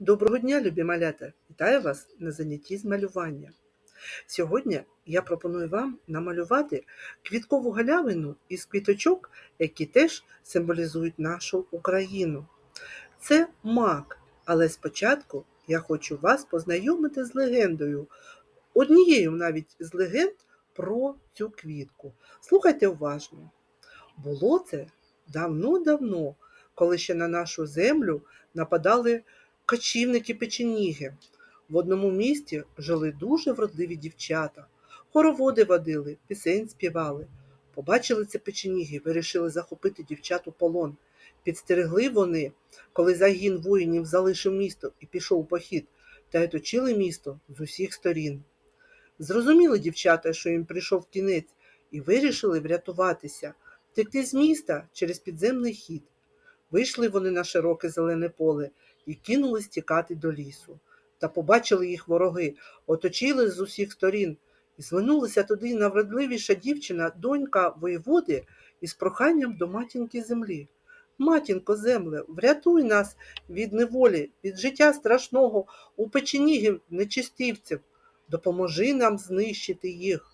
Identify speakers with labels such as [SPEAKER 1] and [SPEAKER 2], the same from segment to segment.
[SPEAKER 1] Доброго дня, любі малята! Вітаю вас на занятті з малювання. Сьогодні я пропоную вам намалювати квіткову галявину із квіточок, які теж символізують нашу Україну. Це мак, але спочатку я хочу вас познайомити з легендою, однією навіть з легенд про цю квітку. Слухайте уважно. Було це давно-давно, коли ще на нашу землю нападали кочівники печеніги. В одному місті жили дуже вродливі дівчата, хороводи водили, пісень співали. Побачили це печеніги, вирішили захопити дівчат у полон. Підстерегли вони, коли загін воїнів залишив місто і пішов у похід, та й оточили місто з усіх сторін. Зрозуміли дівчата, що їм прийшов кінець, і вирішили врятуватися, втекти з міста через підземний хід. Вийшли вони на широке зелене поле і кинулись тікати до лісу. Та побачили їх вороги, оточили з усіх сторін, і звернулася туди найвродливіша дівчина, донька воєводи, із проханням до матінки землі. Матінко земле, врятуй нас від неволі, від життя страшного у печенігів нечистивців, допоможи нам знищити їх.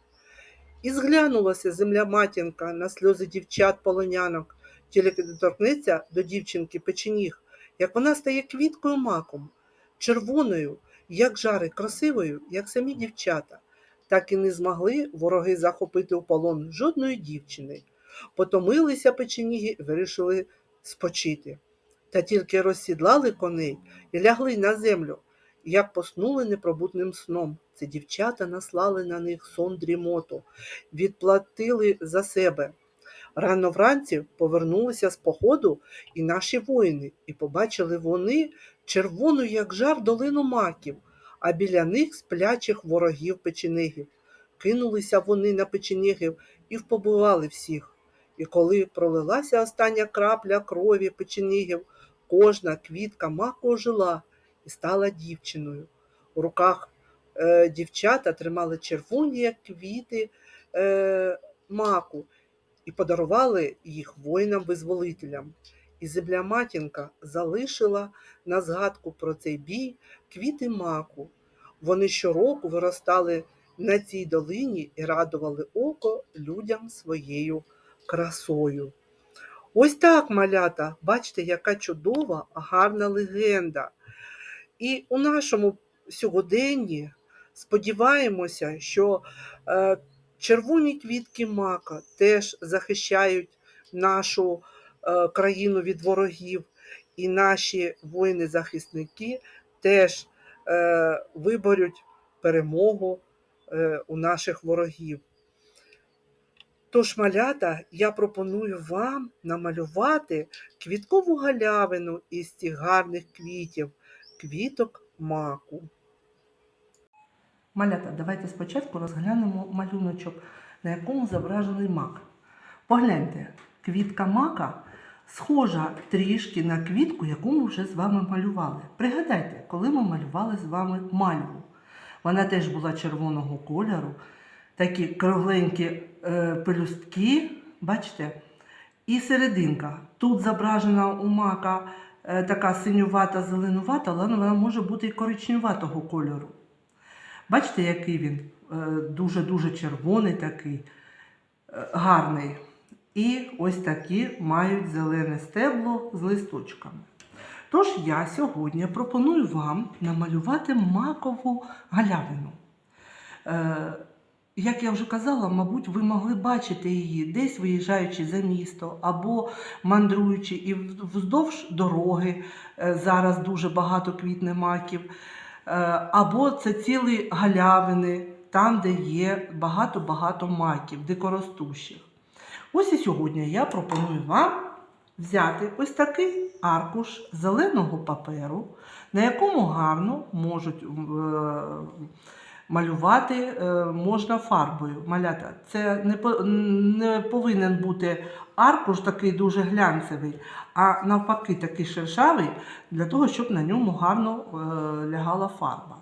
[SPEAKER 1] І зглянулася земля матінка на сльози дівчат полонянок, тільки доторкнеться до дівчинки печеніг, як вона стає квіткою маком, червоною, як жари, красивою, як самі дівчата. Так і не змогли вороги захопити у полон жодної дівчини. Потомилися печеніги і вирішили спочити. Та тільки розсідлали коней і лягли на землю, як поснули непробутним сном. Це дівчата наслали на них сон дрімоту, відплатили за себе. Рано вранці повернулися з походу і наші воїни, і побачили вони червону, як жар, долину маків, а біля них сплячих ворогів печенегів. Кинулися вони на печенегів і впобивали всіх. І коли пролилася остання крапля крові печенегів, кожна квітка маку ожила і стала дівчиною. У руках е, дівчата тримали червоні, як квіти е, маку, і подарували їх воїнам-визволителям. І земля матінка залишила на згадку про цей бій квіти маку. Вони щороку виростали на цій долині і радували око людям своєю красою. Ось так, малята, бачите, яка чудова, гарна легенда. І у нашому сьогоденні сподіваємося, що е, червоні квітки мака теж захищають нашу е, країну від ворогів, і наші воїни-захисники теж е, виборють перемогу е, у наших ворогів. Тож, малята, я пропоную вам намалювати квіткову галявину із цих гарних квітів, квіток маку.
[SPEAKER 2] Малята, давайте спочатку розглянемо малюночок, на якому зображений мак. Погляньте, квітка мака схожа трішки на квітку, яку ми вже з вами малювали. Пригадайте, коли ми малювали з вами мальву. Вона теж була червоного кольору, такі кругленькі е, пелюстки, бачите? І серединка. Тут зображена у мака е, така синювата, зеленувата, але вона може бути і коричневатого кольору. Бачите, який він Е, дуже-дуже червоний такий, е, гарний. І ось такі мають зелене стебло з листочками. Тож я сьогодні пропоную вам намалювати макову галявину. Е, як я вже казала, мабуть, ви могли бачити її десь виїжджаючи за місто або мандруючи і вздовж дороги. Зараз дуже багато квітне маків. Е, Або це цілі галявини, там, де є багато-багато маків, дикоростущих. Ось і сьогодні я пропоную вам взяти ось такий аркуш зеленого паперу, на якому гарно можуть е, малювати е, можна фарбою. Малята. Це не, не повинен бути аркуш такий дуже глянцевий, а навпаки такий шершавий, для того, щоб на ньому гарно е, лягала фарба.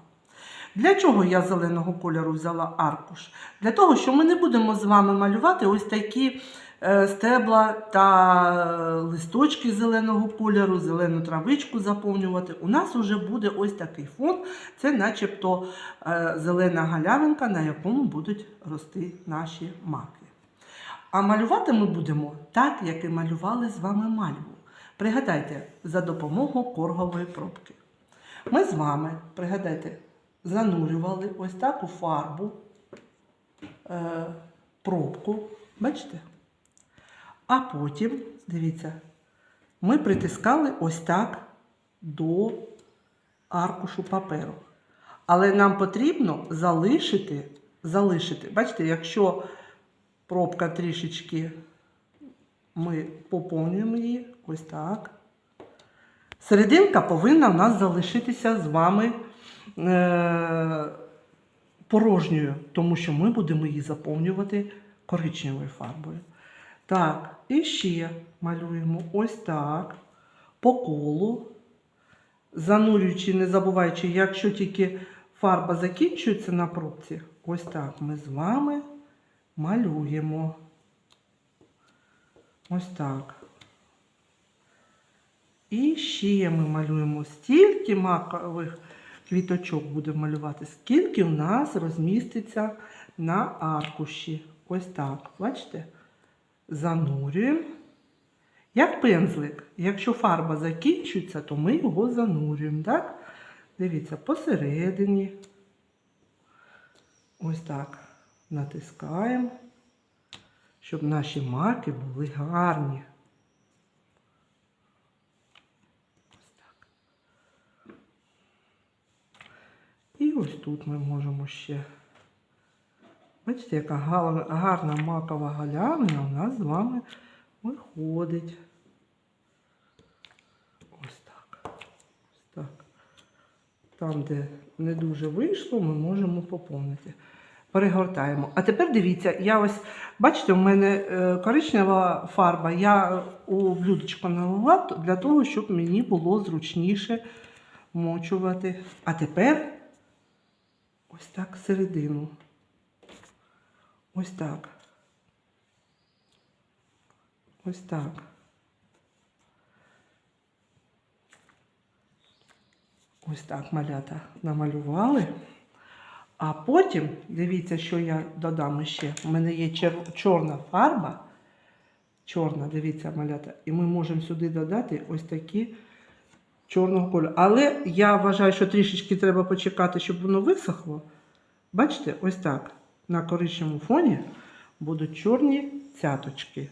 [SPEAKER 2] Для чого я зеленого кольору взяла аркуш? Для того, що ми не будемо з вами малювати ось такі стебла та е, листочки зеленого кольору, зелену травичку заповнювати. У нас вже буде ось такий фон. Це начебто е, зелена галявинка, на якому будуть рости наші маки. А малювати ми будемо так, як і малювали з вами мальву. Пригадайте, за допомогою коргової пробки. Ми з вами, пригадайте, занурювали ось таку фарбу, е, пробку. Бачите? А потім, дивіться, ми притискали ось так до аркушу паперу. Але нам потрібно залишити, залишити. Бачите, якщо пробка трішечки ми поповнюємо її ось так. Серединка повинна в нас залишитися з вами е, порожньою, тому що ми будемо її заповнювати коричневою фарбою. Так, і ще малюємо ось так, по колу, занурюючи, не забуваючи, якщо тільки фарба закінчується на пробці, ось так ми з вами малюємо. Ось так. І ще ми малюємо стільки макових квіточок будемо малювати, скільки у нас розміститься на аркуші. Ось так. Бачите? Занурюємо. Як пензлик. Якщо фарба закінчується, то ми його занурюємо. Так? Дивіться, посередині. Ось так. Натискаємо, щоб наші маки були гарні. Ось так. І ось тут ми можемо ще. Бачите, яка гарна макова галявина у нас з вами виходить. Ось так. Ось так. Там, де не дуже вийшло, ми можемо поповнити. Перегортаємо. А тепер дивіться, я ось, бачите, у мене е, коричнева фарба. Я у блюдечко налила для того, щоб мені було зручніше мочувати. А тепер ось так середину. Ось так. Ось так. Ось так малята намалювали. А потім, дивіться, що я додам ще. У мене є чер- чорна фарба. Чорна, дивіться, малята. І ми можемо сюди додати ось такі чорного кольору. Але я вважаю, що трішечки треба почекати, щоб воно висохло. Бачите, ось так. На коричневому фоні будуть чорні цяточки.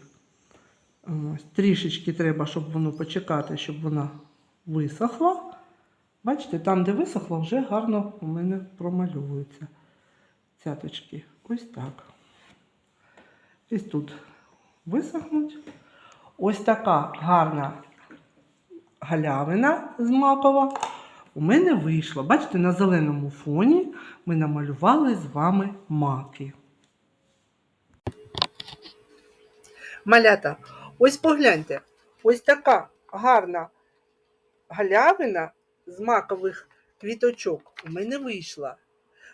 [SPEAKER 2] Ось, трішечки треба, щоб воно почекати, щоб вона висохла. Бачите, там, де висохло, вже гарно у мене промальовуються цяточки. Ось так. Ось тут висохнуть. Ось така гарна галявина з макова у мене вийшла. Бачите, на зеленому фоні ми намалювали з вами маки.
[SPEAKER 1] Малята, ось погляньте, ось така гарна галявина з макових квіточок у мене вийшла.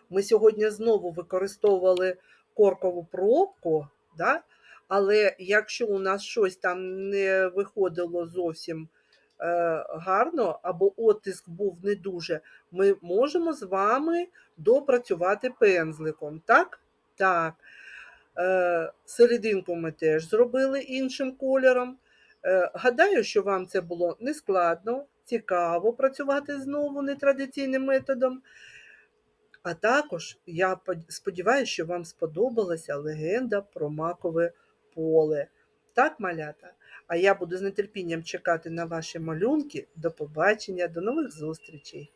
[SPEAKER 1] Ми сьогодні знову використовували коркову пробку, да? але якщо у нас щось там не виходило зовсім гарно, або оттиск був не дуже, ми можемо з вами допрацювати пензликом. Так? Так. Е, серединку ми теж зробили іншим кольором. Е, гадаю, що вам це було нескладно, цікаво працювати знову нетрадиційним методом. А також я сподіваюся, що вам сподобалася легенда про макове поле. Так, малята? А я буду з нетерпінням чекати на ваші малюнки. До побачення, до нових зустрічей!